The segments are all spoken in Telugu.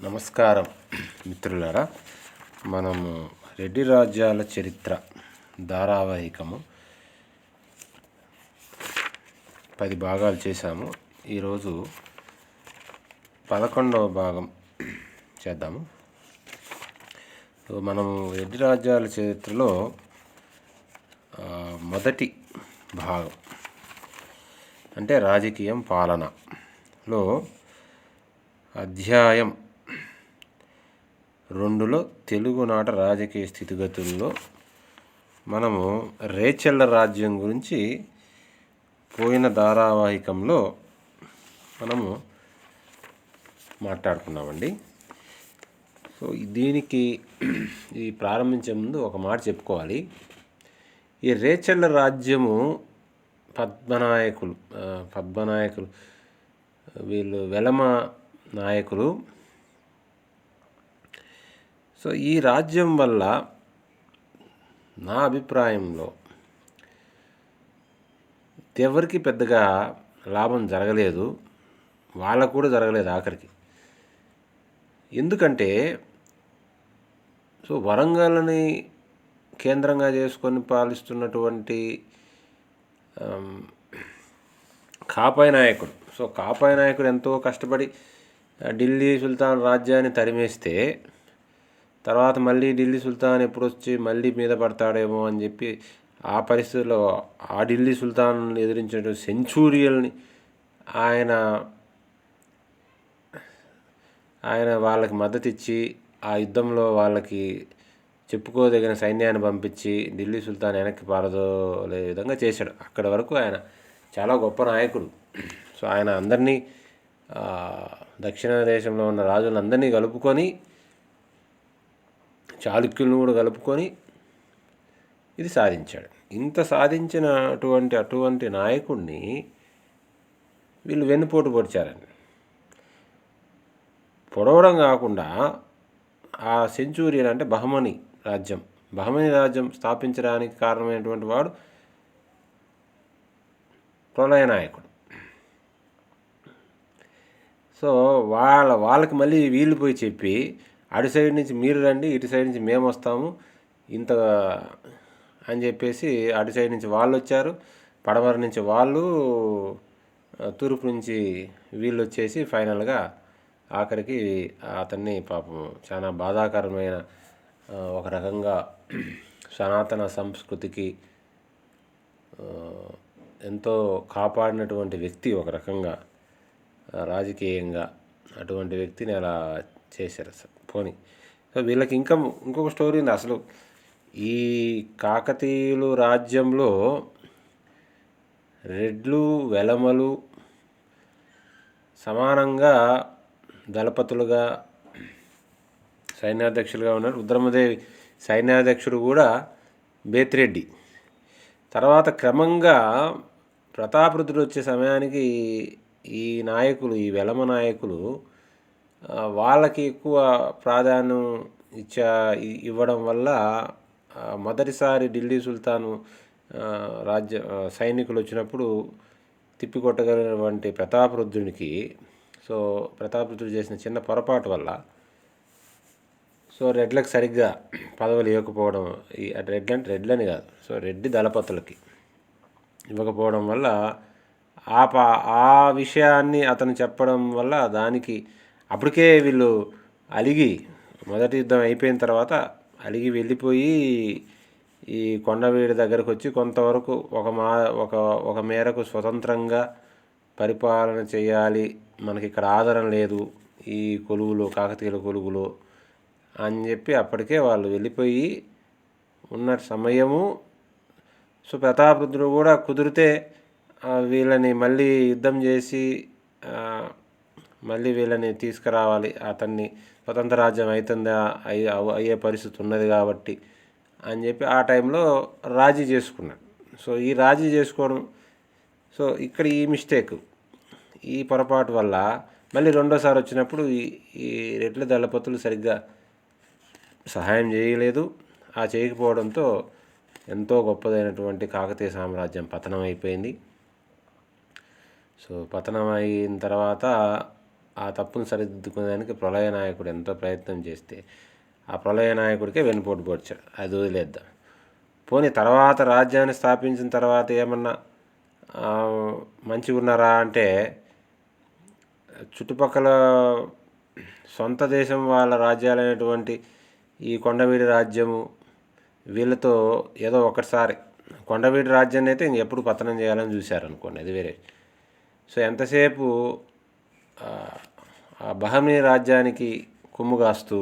నమస్కారం మిత్రులారా. మనము రెడ్డి రాజ్యాల చరిత్ర ధారావాహికము పది భాగాలు చేశాము. ఈరోజు పదకొండవ భాగం చేద్దాము. మనము రెడ్డి రాజ్యాల చరిత్రలో మొదటి భాగం అంటే రాజకీయం పాలనలో అధ్యాయం రెండులో తెలుగునాట రాజకీయ స్థితిగతుల్లో మనము రేచెల్ల రాజ్యం గురించి పోయిన ధారావాహికంలో మనము మాట్లాడుకున్నామండి. సో దీనికి ఈ ప్రారంభించే ముందు ఒక మాట చెప్పుకోవాలి. ఈ రేచెల్ల రాజ్యము పద్మనాయకులు పద్మనాయకులు వీళ్ళు వెలమ నాయకులు సో ఈ రాజ్యం వల్ల నా అభిప్రాయంలో ఎవరికి పెద్దగా లాభం జరగలేదు వాళ్ళకు కూడా జరగలేదు ఆఖరికి. ఎందుకంటే సో వరంగల్ని కేంద్రంగా చేసుకొని పాలిస్తున్నటువంటి ఆమ్, కాపాయి నాయకుడు. సో కాపాయి నాయకుడు ఎంతో కష్టపడి ఢిల్లీ సుల్తాన్ రాజ్యాన్ని తరిమేస్తే తర్వాత మళ్ళీ ఢిల్లీ సుల్తాన్ ఎప్పుడు వచ్చి మళ్ళీ మీద పడతాడేమో అని చెప్పి ఆ పరిస్థితుల్లో ఆ ఢిల్లీ సుల్తాన్ ఎదిరించిన సెంచూరియల్ని ఆయన ఆయన వాళ్ళకి మద్దతు ఇచ్చి ఆ యుద్ధంలో వాళ్ళకి చెప్పుకోదగిన సైన్యాన్ని పంపించి ఢిల్లీ సుల్తాన్ వెనక్కి పారదోలే విధంగా చేశాడు. అక్కడి వరకు ఆయన చాలా గొప్ప నాయకుడు. సో ఆయన అందరినీ దక్షిణ దేశంలో ఉన్న రాజులందరినీ కలుపుకొని చాళుక్యులను కూడా కలుపుకొని ఇది సాధించాడు. ఇంత సాధించినటువంటి అటువంటి నాయకుడిని వీళ్ళు వెన్నుపోటు పొడిచారండి. పొడవడం కాకుండా ఆ సెంచూరియన్ అంటే బహమని రాజ్యం బహమని రాజ్యం స్థాపించడానికి కారణమైనటువంటి వాడు ప్రళయ నాయకుడు. సో వాళ్ళ వాళ్ళకి మళ్ళీ వీళ్ళు పోయి చెప్పి అటు సైడ్ నుంచి మీరు రండి ఇటు సైడ్ నుంచి మేము వస్తాము. ఇంత అని చెప్పేసి అటు సైడ్ నుంచి వాళ్ళు వచ్చారు. పడమర నుంచి వాళ్ళు తూర్పు నుంచి వీళ్ళు వచ్చేసి ఫైనల్గా ఆఖరికి అతన్ని పాపం చాలా బాధాకరమైన ఒక రకంగా సనాతన సంస్కృతికి ఎంతో కాపాడినటువంటి వ్యక్తి ఒక రకంగా రాజకీయంగా అటువంటి వ్యక్తిని అలా చేశారు సార్ పోనీ సో వీళ్ళకి ఇంకా ఇంకొక స్టోరీ ఉంది అసలు. ఈ కాకతీయులు రాజ్యంలో రెడ్లు వెలమలు సమానంగా దళపతులుగా సైన్యాధ్యక్షులుగా ఉన్నారు. రుద్రమదేవి సైన్యాధ్యక్షుడు కూడా బేతిరెడ్డి. తర్వాత క్రమంగా ప్రతాపరుద్రుడు వచ్చే సమయానికి ఈ నాయకులు ఈ వెలమ నాయకులు వాళ్ళకి ఎక్కువ ప్రాధాన్యం ఇచ్చా ఇవ్వడం వల్ల మొదటిసారి ఢిల్లీ సుల్తాను రాజ్య సైనికులు వచ్చినప్పుడు తిప్పికొట్టగలిగినటువంటి ప్రతాపరుద్రునికి సో ప్రతాపరుద్రుడు చేసిన చిన్న పొరపాటు వల్ల సో రెడ్లకు సరిగ్గా పదవులు ఇవ్వకపోవడం ఈ అటు రెడ్లు అంటే రెడ్లని కాదు సో రెడ్డి దళపతులకి ఇవ్వకపోవడం వల్ల ఆ పా ఆ విషయాన్ని అతను చెప్పడం వల్ల దానికి అప్పటికే వీళ్ళు అలిగి మొదటి యుద్ధం అయిపోయిన తర్వాత అలిగి వెళ్ళిపోయి ఈ కొండవీడి దగ్గరకు వచ్చి కొంతవరకు ఒక మా ఒక ఒక మేరకు స్వతంత్రంగా పరిపాలన చేయాలి. మనకి ఇక్కడ ఆదరణ లేదు ఈ కొలువులో కాకతీయుల కొలువులో అని చెప్పి అప్పటికే వాళ్ళు వెళ్ళిపోయి ఉన్న సమయము సో ప్రతాపరుద్రుడు కూడా కుదిరితే వీళ్ళని మళ్ళీ యుద్ధం చేసి మళ్ళీ వీళ్ళని తీసుకురావాలి. అతన్ని స్వతంత్ర రాజ్యం అవుతుందా అయ్యే అవ- అయ్యే పరిస్థితి ఉన్నది కాబట్టి అని చెప్పి ఆ టైంలో రాజీ చేసుకున్నాడు. సో ఈ రాజీ చేసుకోవడం సో ఇక్కడ ఈ మిస్టేక్ ఈ పొరపాటు వల్ల మళ్ళీ రెండోసారి వచ్చినప్పుడు ఈ ఈ రెడ్ల దళపతులు సరిగ్గా సహాయం చేయలేదు. ఆ చేయకపోవడంతో ఎంతో గొప్పదైనటువంటి కాకతీయ సామ్రాజ్యం పతనం అయిపోయింది. సో పతనం అయిన తర్వాత ఆ తప్పును సరిదిద్దుకునేదానికి ప్రళయ నాయకుడు ఎంతో ప్రయత్నం చేస్తే ఆ ప్రళయ నాయకుడికే వెనుపోటు పొడిచాడు. అది వదిలేద్దాం. పోనీ తర్వాత రాజ్యాన్ని స్థాపించిన తర్వాత ఏమన్నా మంచిగా ఉన్నారా అంటే చుట్టుపక్కల సొంత దేశం వాళ్ళ రాజ్యాలైనటువంటి ఈ కొండవీడి రాజ్యము వీళ్ళతో ఏదో ఒకసారి కొండవీడి రాజ్యాన్ని అయితే ఇంకెప్పుడు పతనం చేయాలని చూశారనుకోండి అది వేరే. సో ఎంతసేపు ఆ, బహమనీ రాజ్యానికి కొమ్ము కాస్తూ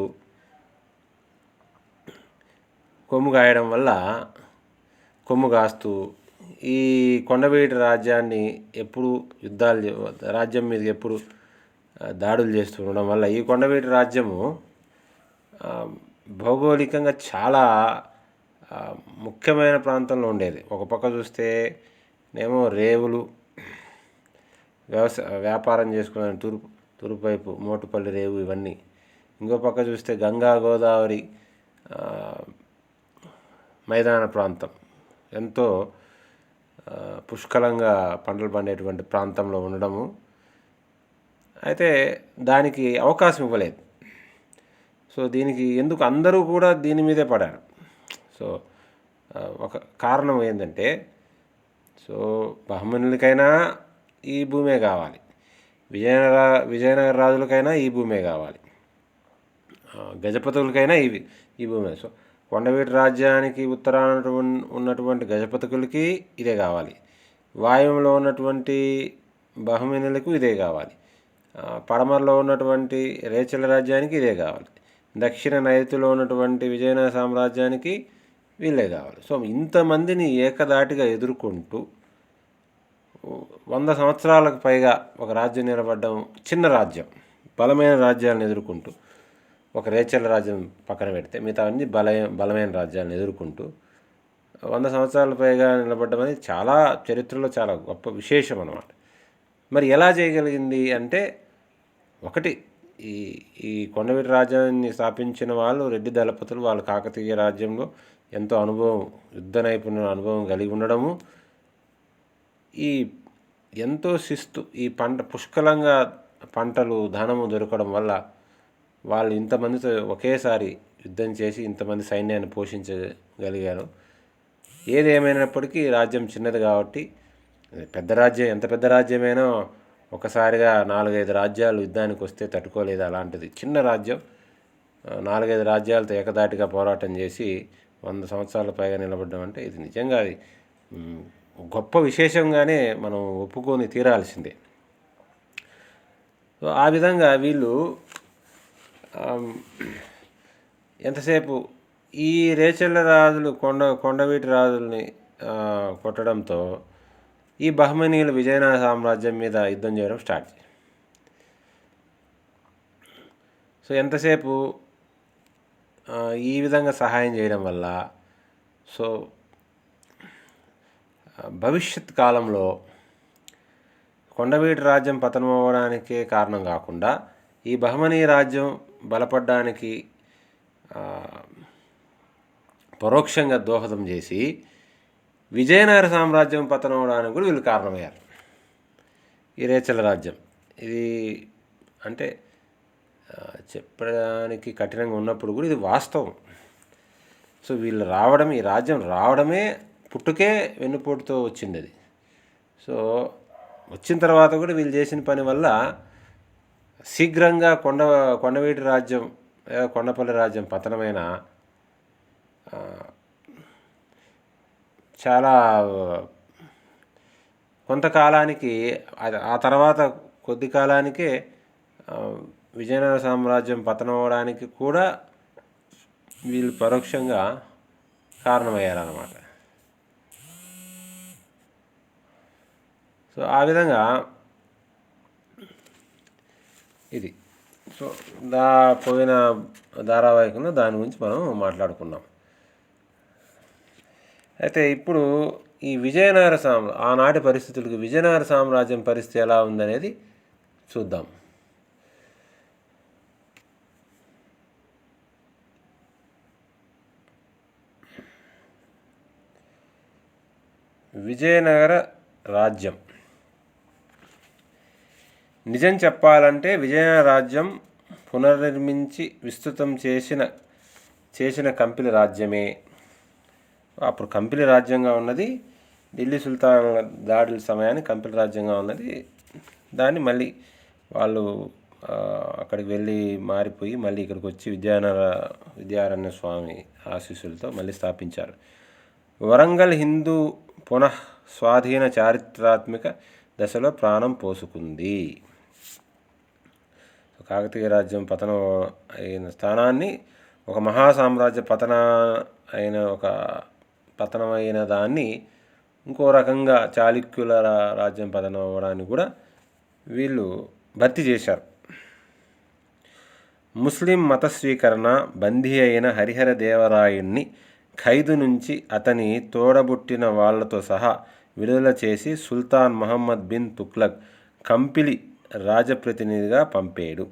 కొమ్ము కాయడం వల్ల కొమ్ము కాస్తూ ఈ కొండవీటి రాజ్యాన్ని ఎప్పుడు యుద్ధాలు చే- రాజ్యం మీద ఎప్పుడు దాడులు చేస్తూ ఉండడం వల్ల ఈ కొండవీటి రాజ్యము భౌగోళికంగా చాలా ముఖ్యమైన ప్రాంతంలో ఉండేది. ఒక పక్క చూస్తే నేమో రేవులు వ్యవసాయ వ్యాపారం చేసుకునే తూర్పు తూర్పు వైపు మోటుపల్లి రేవు ఇవన్నీ. ఇంకో పక్క చూస్తే గంగా గోదావరి మైదాన ప్రాంతం. ఎంతో పుష్కలంగా పంటలు పండేటువంటి ప్రాంతంలో ఉండడము. అయితే దానికి అవకాశం ఇవ్వలేదు. సో దీనికి ఎందుకు అందరూ కూడా దీని మీదే పడారు? సో ఒక కారణం ఏంటంటే సో బ్రాహ్మణులకైనా ఈ భూమే కావాలి. విజయనగర విజయనగర రాజులకైనా ఈ భూమే కావాలి. గజపతులకైనా ఇవి ఈ భూమే. సో కొండవీటి రాజ్యానికి ఉత్తరాన ఉన్నటువంటి- గజపతుకులకి ఇదే కావాలి. వాయువులో ఉన్నటువంటి బహుమినులకు ఇదే కావాలి. పడమరలో ఉన్నటువంటి రేచల రాజ్యానికి ఇదే కావాలి. దక్షిణ నైరుతిలో ఉన్నటువంటి విజయనగర సామ్రాజ్యానికి వీళ్ళే కావాలి. సో ఇంతమందిని ఏకదాటిగా ఎదుర్కొంటూ వంద సంవత్సరాలకు పైగా ఒక రాజ్యం నిలబడ్డం చిన్న రాజ్యం బలమైన రాజ్యాలను ఎదుర్కొంటూ ఒక రేచల రాజ్యం పక్కన పెడితే మిగతా అన్ని బల బలమైన రాజ్యాలను ఎదుర్కొంటూ వంద సంవత్సరాల పైగా నిలబడ్డం అనేది చాలా చరిత్రలో చాలా గొప్ప విశేషం అన్నమాట. మరి ఎలా చేయగలిగింది అంటే ఒకటి ఈ ఈ కొండవీటి రాజ్యాన్ని స్థాపించిన వాళ్ళు రెడ్డి దళపతులు వాళ్ళ కాకతీయ రాజ్యంలో ఎంతో అనుభవం యుద్ధ నైపుణ్యం అనుభవం కలిగి ఉండడము ఈ ఎంతో శిస్తు ఈ పంట పుష్కలంగా పంటలు ధనము దొరకడం వల్ల వాళ్ళు ఇంతమందితో ఒకేసారి యుద్ధం చేసి ఇంతమంది సైన్యాన్ని పోషించగలిగారు. ఏది ఏమైనప్పటికీ రాజ్యం చిన్నది కాబట్టి పెద్ద రాజ్యం ఎంత పెద్ద రాజ్యమైనా ఒకసారిగా నాలుగైదు రాజ్యాలు యుద్ధానికి వస్తే తట్టుకోలేదు అలాంటిది. చిన్న రాజ్యం నాలుగైదు రాజ్యాలతో ఏకదాటిగా పోరాటం చేసి వంద సంవత్సరాల పైగా నిలబడ్డం అంటే ఇది నిజంగా అది గొప్ప విశేషంగానే మనం ఒప్పుకొని తీరాల్సిందే. సో ఆ విధంగా వీళ్ళు ఎంతసేపు ఈ రేచల్ల రాజులు కొండ కొండవీటి రాజుల్ని కొట్టడంతో ఈ బహ్మనీయులు విజయనగర సామ్రాజ్యం మీద యుద్ధం చేయడం స్టార్ట్ సో ఎంతసేపు ఈ విధంగా సహాయం చేయడం వల్ల సో భవిష్యత్ కాలంలో కొండవీటి రాజ్యం పతనం అవ్వడానికే కారణం కాకుండా ఈ బహమనీ రాజ్యం బలపడడానికి పరోక్షంగా దోహదం చేసి విజయనగర సామ్రాజ్యం పతనం అవడానికి కూడా వీళ్ళు కారణమయ్యారు. ఈ రేచల రాజ్యం. ఇది అంటే చెప్పడానికి కఠినంగా ఉన్నప్పుడు కూడా ఇది వాస్తవం. సో వీళ్ళు రావడం ఈ రాజ్యం రావడమే పుట్టుకే వెన్నుపోటుతో వచ్చింది అది. సో వచ్చిన తర్వాత కూడా వీళ్ళు చేసిన పని వల్ల శీఘ్రంగా కొండ కొండవీటి రాజ్యం లేదా కొండపల్లి రాజ్యం పతనమైన చాలా కొంతకాలానికి అది- ఆ తర్వాత కొద్ది కాలానికే విజయనగర సామ్రాజ్యం పతనం అవడానికి కూడా వీళ్ళు పరోక్షంగా కారణమయ్యారన్నమాట. సో ఆ విధంగా ఇది. సో దా పోయిన ధారావాహికంలో దాని గురించి మనం మాట్లాడుకున్నాం. అయితే ఇప్పుడు ఈ విజయనగర సామ్రా ఆనాటి పరిస్థితులకు విజయనగర సామ్రాజ్యం పరిస్థితి ఎలా ఉందనేది చూద్దాం. విజయనగర రాజ్యం. నిజం చెప్పాలంటే విజయనగర రాజ్యం పునర్నిర్మించి విస్తృతం చేసిన చేసిన కంపిలి రాజ్యమే. అప్పుడు కంపిలి రాజ్యంగా ఉన్నది ఢిల్లీ సుల్తాన్ దాడుల సమయానికి కంపిలి రాజ్యంగా ఉన్నది. దాన్ని మళ్ళీ వాళ్ళు అక్కడికి వెళ్ళి మారిపోయి మళ్ళీ ఇక్కడికి వచ్చి విద్యారణ్య స్వామి ఆశీస్సులతో మళ్ళీ స్థాపించారు. వరంగల్ హిందూ పునః స్వాధీన చారిత్రాత్మక దశలో ప్రాణం పోసుకుంది. కాకతీయ రాజ్యం పతనం అయిన స్థానాన్ని ఒక మహాసామ్రాజ్య పతన అయిన ఒక పతనమైన దాన్ని ఇంకో రకంగా చాళుక్యుల రాజ్యం పతనం అవ్వడానికి కూడా వీళ్ళు భర్తీ చేశారు. ముస్లిం మత స్వీకరణ బందీ అయిన హరిహర దేవరాయుణ్ణి ఖైదు నుంచి అతని తోడబుట్టిన వాళ్ళతో సహా విడుదల చేసి సుల్తాన్ మహమ్మద్ బిన్ తుక్లక్ కంపిలి రాజప్రతినిధిగా పంపాడు.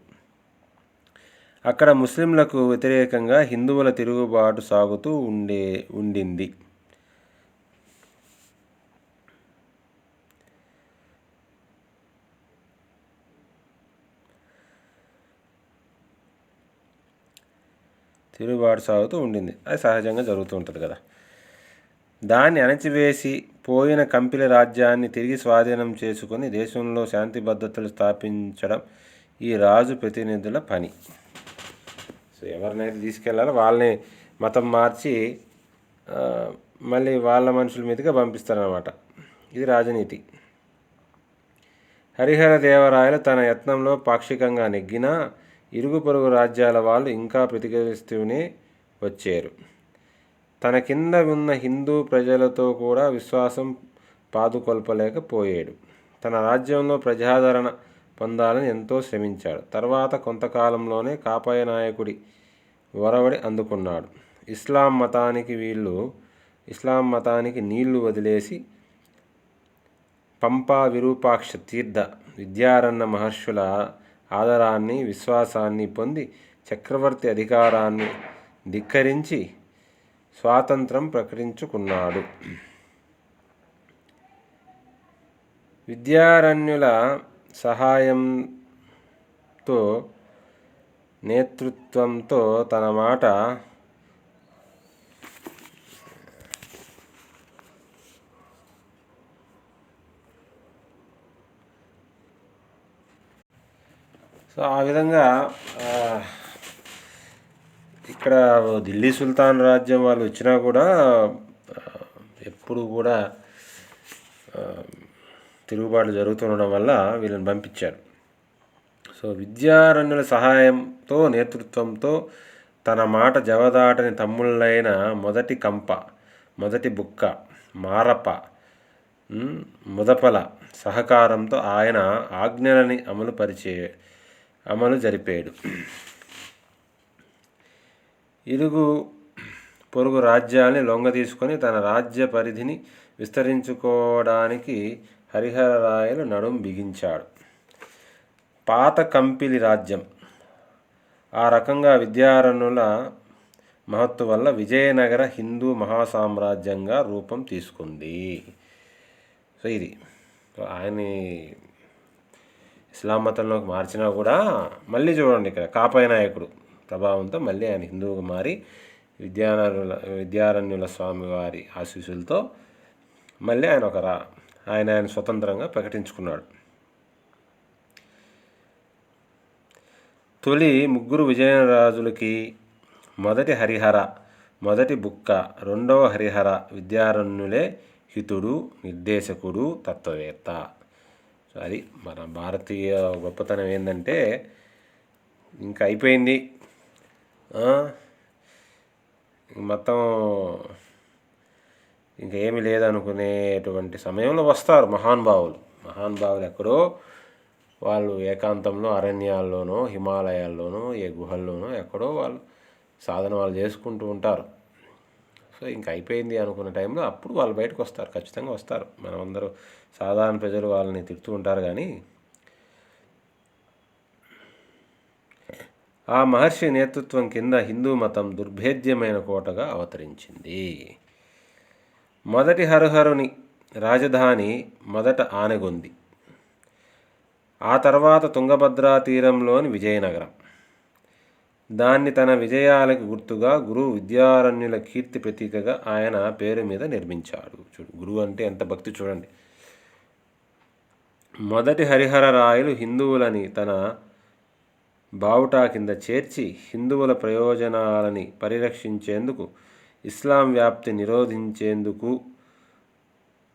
అక్కడ ముస్లింలకు వ్యతిరేకంగా హిందువుల తిరుగుబాటు సాగుతూ ఉండే ఉండింది. తిరుగుబాటు సాగుతూ ఉండింది. అది సహజంగా జరుగుతూ ఉంటుంది కదా. దాన్ని అణచివేసి పోయిన కంపిల రాజ్యాన్ని తిరిగి స్వాధీనం చేసుకుని దేశంలో శాంతి భద్రతలు స్థాపించడం ఈ రాజు ప్రతినిధుల పని. సో ఎవరినైతే తీసుకెళ్ళాలో వాళ్ళని మతం మార్చి మళ్ళీ వాళ్ళ మనుషుల మీదుగా పంపిస్తారనమాట ఇది రాజనీతి. హరిహర దేవరాయలు తన యత్నంలో పాక్షికంగా నెగ్గినా ఇరుగు పొరుగు రాజ్యాల వాళ్ళు ఇంకా ప్రతిఘటిస్తూనే వచ్చారు. తన కింద ఉన్న హిందూ ప్రజలతో కూడా విశ్వాసం పాదుకొల్పలేకపోయాడు. తన రాజ్యంలో ప్రజాదరణ పొందాలని ఎంతో శ్రమించాడు. తర్వాత కొంతకాలంలోనే కాపాయ నాయకుడి వరవడి అందుకున్నాడు. ఇస్లాం మతానికి వీళ్ళు ఇస్లాం మతానికి నీళ్ళు వదిలేసి పంపా విరూపాక్ష తీర్థ విద్యారణ్య మహర్షుల ఆదరాన్ని విశ్వాసాన్ని పొంది చక్రవర్తి అధికారాన్ని ధిక్కరించి స్వాతంత్రం ప్రకటించుకున్నాడు. విద్యారణ్యుల సహాయంతో నేతృత్వంతో తన మాట సో ఆ విధంగా ఇక్కడ ఢిల్లీ సుల్తాన్ రాజ్యం వాళ్ళు వచ్చినా కూడా ఎప్పుడు కూడా తిరుగుబాట్లు జరుగుతుండడం వల్ల వీళ్ళని పంపించారు. సో విద్యారణ్యుల సహాయంతో నేతృత్వంతో తన మాట జవదాటని తమ్ముళ్ళైన మొదటి కంప మొదటి బుక్క మారప ముదపల సహకారంతో ఆయన ఆజ్ఞలని అమలు పరిచే అమలు జరిపాడు. ఇరుగు పొరుగు రాజ్యాల్ని లొంగ తీసుకొని తన రాజ్య పరిధిని విస్తరించుకోవడానికి హరిహరరాయలు నడుం బిగించాడు. పాత కంపిలి రాజ్యం. ఆ రకంగా విద్యారణుల మహత్తు వల్ల విజయనగర హిందూ మహాసామ్రాజ్యంగా రూపం తీసుకుంది. సో ఇది. ఆయన్ని ఇస్లాం మతంలోకి మార్చినా కూడా మళ్ళీ చూడండి ఇక్కడ కాపాయ నాయకుడు ప్రభావంతో మళ్ళీ ఆయన హిందువుగా మారి విద్యారణ్యుల విద్యారణ్యుల స్వామి వారి ఆశీస్సులతో మళ్ళీ ఆయన ఒక రా ఆయన ఆయన స్వతంత్రంగా ప్రకటించుకున్నాడు. తొలి ముగ్గురు విజయరాజులకి మొదటి హరిహర మొదటి బుక్క రెండవ హరిహర విద్యారణ్యులే హితుడు నిర్దేశకుడు తత్వవేత్త. అది మన భారతీయ గొప్పతనం ఏంటంటే ఇంకా అయిపోయింది. మొత్తం ఇంకా లేదనుకునేటువంటి సమయంలో వస్తారు మహానుభావులు మహానుభావులు ఎక్కడో వాళ్ళు ఏకాంతంలో అరణ్యాల్లోనో హిమాలయాల్లోనో ఏ గుహల్లోనో ఎక్కడో వాళ్ళు సాధన వాళ్ళు చేసుకుంటూ ఉంటారు. సో ఇంక అయిపోయింది అనుకున్న టైంలో అప్పుడు వాళ్ళు బయటకు వస్తారు ఖచ్చితంగా వస్తారు. మనమందరూ సాధారణ ప్రజలు వాళ్ళని తిడుతూ ఉంటారు కానీ ఆ మహర్షి నేతృత్వం కింద హిందూ మతం దుర్భేద్యమైన కోటగా అవతరించింది. మొదటి హరహరుని రాజధాని మొదట ఆనగొంది. ఆ తర్వాత తుంగభద్రా తీరంలోని విజయనగరం. దాన్ని తన విజయాలకు గుర్తుగా గురువు విద్యారణ్యుల కీర్తి ప్రతీకగా ఆయన పేరు మీద నిర్మించాడు. చూడు గురువు అంటే ఎంత భక్తి చూడండి. మొదటి హరిహర రాయలు హిందువులని తన బావుటా కింద చేర్చి హిందువుల ప్రయోజనాలని పరిరక్షించేందుకు ఇస్లాం వ్యాప్తి నిరోధించేందుకు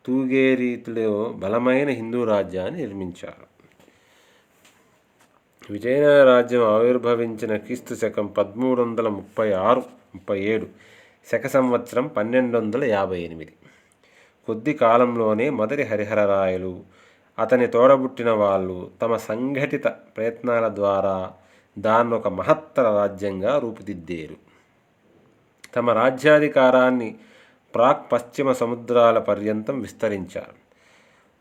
తూగే రీతిలో బలమైన హిందూ రాజ్యాన్ని నిర్మించారు. విజయనగర రాజ్యం ఆవిర్భవించిన క్రీస్తు శకం పదమూడు వందల ముప్పై ఆరు ముప్పై ఏడు శక సంవత్సరం పన్నెండు వందల యాభై ఎనిమిది. కొద్ది కాలంలోనే మొదటి హరిహరరాయలు అతని తోడబుట్టిన వాళ్ళు తమ సంఘటిత ప్రయత్నాల ద్వారా దాన్ని ఒక మహత్తర రాజ్యంగా రూపుదిద్దారు. తమ రాజ్యాధికారాన్ని ప్రాక్ పశ్చిమ సముద్రాల పర్యంతం విస్తరించారు.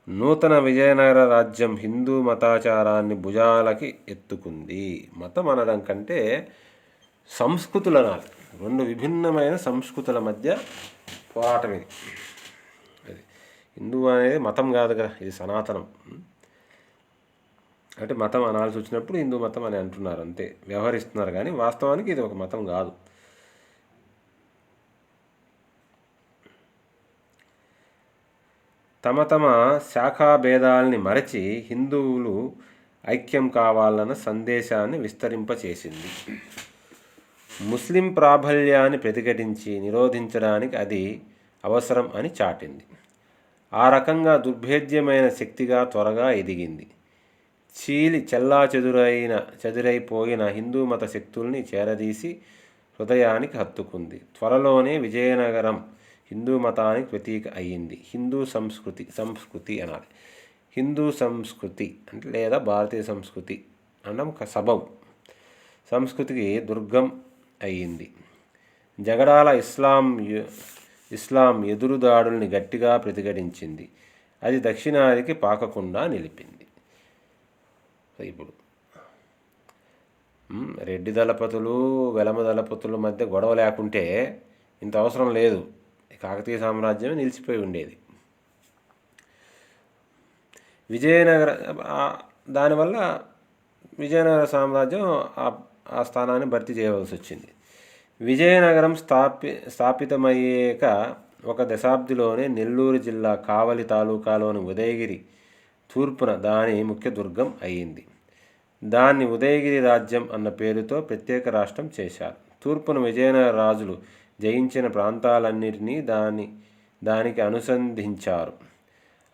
నూతన విజయనగర రాజ్యం హిందూ మతాచారాన్ని భుజాలకి ఎత్తుకుంది. మతం అనడం కంటే సంస్కృతుల నాటి రెండు విభిన్నమైన సంస్కృతుల మధ్య పోరాటం ఇది. అది హిందూ అనేది మతం కాదు కదా ఇది సనాతనం. అంటే మతం అనాల్సి వచ్చినప్పుడు హిందూ మతం అని అంటున్నారు అంతే. వ్యవహరిస్తున్నారు కానీ వాస్తవానికి ఇది ఒక మతం కాదు. తమ తమ శాఖాభేదాల్ని మరచి హిందువులు ఐక్యం కావాలన్న సందేశాన్ని విస్తరింపచేసింది. ముస్లిం ప్రాబల్యాన్ని ప్రతిఘటించి నిరోధించడానికి అది అవసరం అని చాటింది. ఆ రకంగా దుర్భేద్యమైన శక్తిగా త్వరగా ఎదిగింది. చీలి చెల్లా చెదురైన చెదురైపోయిన హిందూ మత శక్తుల్ని చేరదీసి హృదయానికి హత్తుకుంది. త్వరలోనే విజయనగరం హిందూ మతానికి ప్రతీక అయ్యింది. హిందూ సంస్కృతి సంస్కృతి అనాలి. హిందూ సంస్కృతి అంటే లేదా భారతీయ సంస్కృతి అనడం ఒక సంస్కృతికి దుర్గం అయ్యింది. జగడాల ఇస్లాం ఇస్లాం ఎదురుదాడుల్ని గట్టిగా ప్రతిఘటించింది. అది దక్షిణాదికి పాకకుండా నిలిపింది. ఇప్పుడు. రెడ్డి దళపతులు వెలమ దళపతుల మధ్య గొడవ లేకుంటే ఇంత అవసరం లేదు. కాకతీయ సామ్రాజ్యమే నిలిచిపోయి ఉండేది. విజయనగర దానివల్ల విజయనగర సామ్రాజ్యం ఆ స్థానాన్ని భర్తీ చేయవలసి వచ్చింది. విజయనగరం స్థాపి స్థాపితమయ్యాక ఒక దశాబ్దిలోనే నెల్లూరు జిల్లా కావలి తాలూకాలోని ఉదయగిరి తూర్పున దాని ముఖ్య దుర్గం అయ్యింది. దాన్ని ఉదయగిరి రాజ్యం అన్న పేరుతో ప్రత్యేక రాష్ట్రం చేశారు. తూర్పున విజయనగర రాజులు జయించిన ప్రాంతాలన్నిటినీ దాని దానికి అనుసంధించారు.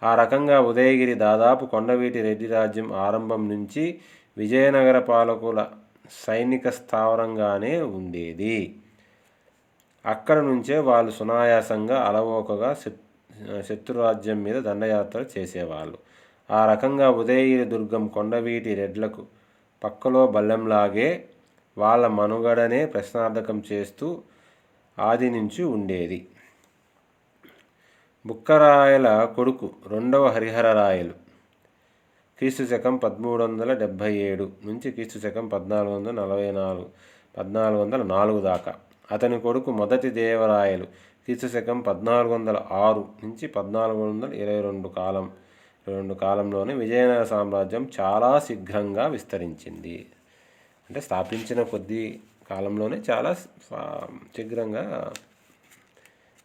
ఆ రకంగా ఉదయగిరి దాదాపు కొండవీటి రెడ్డి రాజ్యం ఆరంభం నుంచి విజయనగర పాలకుల సైనిక స్థావరంగానే ఉండేది. అక్కడ నుంచే వాళ్ళు సునాయాసంగా అలవోకగా శత్రురాజ్యం మీద దండయాత్ర చేసేవాళ్ళు. ఆ రకంగా ఉదయగిరి దుర్గం కొండవీటి రెడ్లకు పక్కలో బల్లెంలాగే వాళ్ళ మనుగడనే ప్రశ్నార్థకం చేస్తూ ఆది నుంచి ఉండేది. బుక్కరాయల కొడుకు రెండవ హరిహరరాయలు క్రీస్తు శకం పదమూడు వందల డెబ్భై ఏడు నుంచి క్రీస్తు శకం పద్నాలుగు వందల నలభై నాలుగు పద్నాలుగు వందల నాలుగు దాకా. అతని కొడుకు మొదటి దేవరాయలు క్రీస్తు శకం పద్నాలుగు వందల ఆరు నుంచి పద్నాలుగు వందల ఇరవై రెండు కాలం రెండు కాలంలోనే విజయనగర సామ్రాజ్యం చాలా శీఘ్రంగా విస్తరించింది. అంటే స్థాపించిన కొద్ది కాలంలోనే చాలా శీఘ్రంగా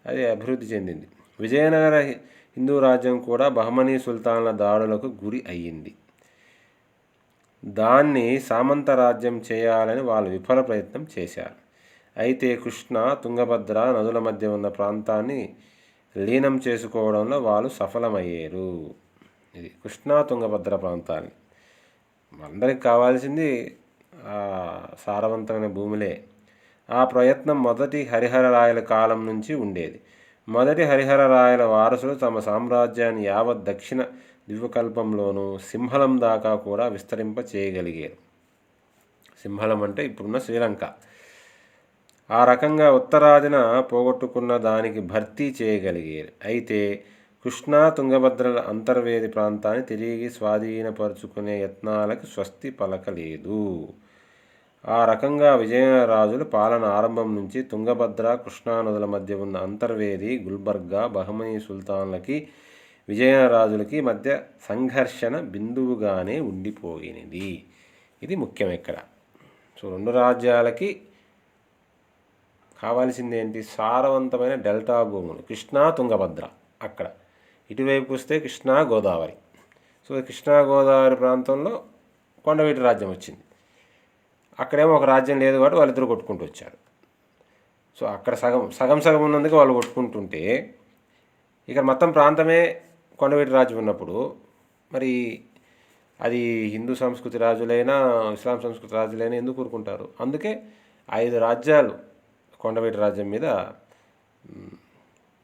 అది అభివృద్ధి చెందింది. విజయనగర హిందూ రాజ్యం కూడా బహమనీ సుల్తాన్ల దాడులకు గురి అయ్యింది. దాన్ని సామంత రాజ్యం చేయాలని వాళ్ళు విఫల ప్రయత్నం చేశారు. అయితే కృష్ణ తుంగభద్ర నదుల మధ్య ఉన్న ప్రాంతాన్ని లీనం చేసుకోవడంలో వాళ్ళు సఫలమయ్యారు. ఇది కృష్ణా తుంగభద్ర ప్రాంతాన్ని. అందరికి కావాల్సింది సారవంతమైన భూములే. ఆ ప్రయత్నం మొదటి హరిహర రాయల కాలం నుంచి ఉండేది. మొదటి హరిహర రాయల వారసులు తమ సామ్రాజ్యాన్ని యావత్ దక్షిణ ద్వీపకల్పంలోనూ సింహలం దాకా కూడా విస్తరింప చేయగలిగారు. సింహలం అంటే ఇప్పుడున్న శ్రీలంక. ఆ రకంగా ఉత్తరాదిన పోగొట్టుకున్న దానికి భర్తీ చేయగలిగారు. అయితే కృష్ణా తుంగభద్రల అంతర్వేది ప్రాంతాన్ని తిరిగి స్వాధీనపరుచుకునే యత్నాలకు స్వస్తి పలకలేదు. ఆ రకంగా విజయరాజులు పాలన ఆరంభం నుంచి తుంగభద్ర కృష్ణా నదుల మధ్య ఉన్న అంతర్వేది గుల్బర్గా బహమనీ సుల్తాన్లకి విజయరాజులకి మధ్య సంఘర్షణ బిందువుగానే ఉండిపోయినది. ఇది ముఖ్యం ఇక్కడ. సో రెండు రాజ్యాలకి కావాల్సింది ఏంటి సారవంతమైన డెల్టా భూములు. కృష్ణా తుంగభద్ర అక్కడ. ఇటువైపు వస్తే కృష్ణా గోదావరి. సో కృష్ణా గోదావరి ప్రాంతంలో కొండవీటి రాజ్యం వచ్చింది. అక్కడేమో ఒక రాజ్యం లేదు కాబట్టి వాళ్ళిద్దరు కొట్టుకుంటూ వచ్చారు. సో అక్కడ సగం సగం సగం ఉన్నందుకు వాళ్ళు కొట్టుకుంటుంటే ఇక్కడ మొత్తం ప్రాంతమే కొండవీటి రాజ్యం ఉన్నప్పుడు మరి అది హిందూ సంస్కృతి రాజులైనా ఇస్లాం సంస్కృతి రాజులైనా ఎందుకు కోరుకుంటారు అందుకే ఐదు రాజ్యాలు కొండవీటి రాజ్యం మీద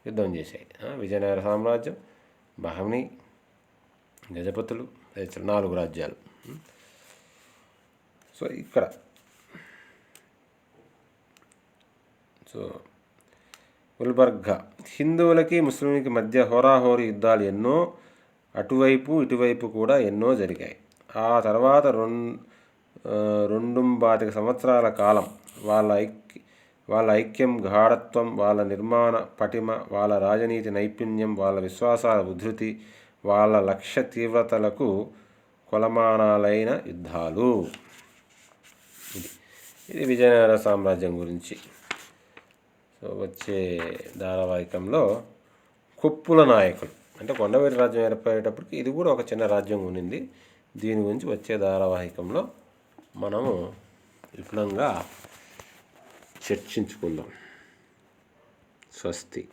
యుద్ధం చేశాయి. విజయనగర సామ్రాజ్యం బహమిని గజపతులు నాలుగు రాజ్యాలు. సో ఇక్కడ. సో గుల్బర్గా. హిందువులకి ముస్లింలకి మధ్య హోరాహోరీ యుద్ధాలు ఎన్నో అటువైపు ఇటువైపు కూడా ఎన్నో జరిగాయి. ఆ తర్వాత రెండు రెండు పాతిక సంవత్సరాల కాలం వాళ్ళ ఐక్య వాళ్ళ ఐక్యం గాఢత్వం వాళ్ళ నిర్మాణ పటిమ వాళ్ళ రాజనీతి నైపుణ్యం వాళ్ళ విశ్వాసాల ఉధృతి వాళ్ళ లక్ష్య తీవ్రతలకు కొలమానాలైన యుద్ధాలు. ఇది. ఇది విజయనగర సామ్రాజ్యం గురించి. సో వచ్చే ధారావాహికంలో కుప్పుల నాయకులు. అంటే కొండవీటి రాజ్యం ఏర్పడేటప్పటికి ఇది కూడా ఒక చిన్న రాజ్యం ఉండింది. దీని గురించి వచ్చే ధారావాహికంలో మనము విపులంగా చర్చించుకుందాం. స్వస్తి.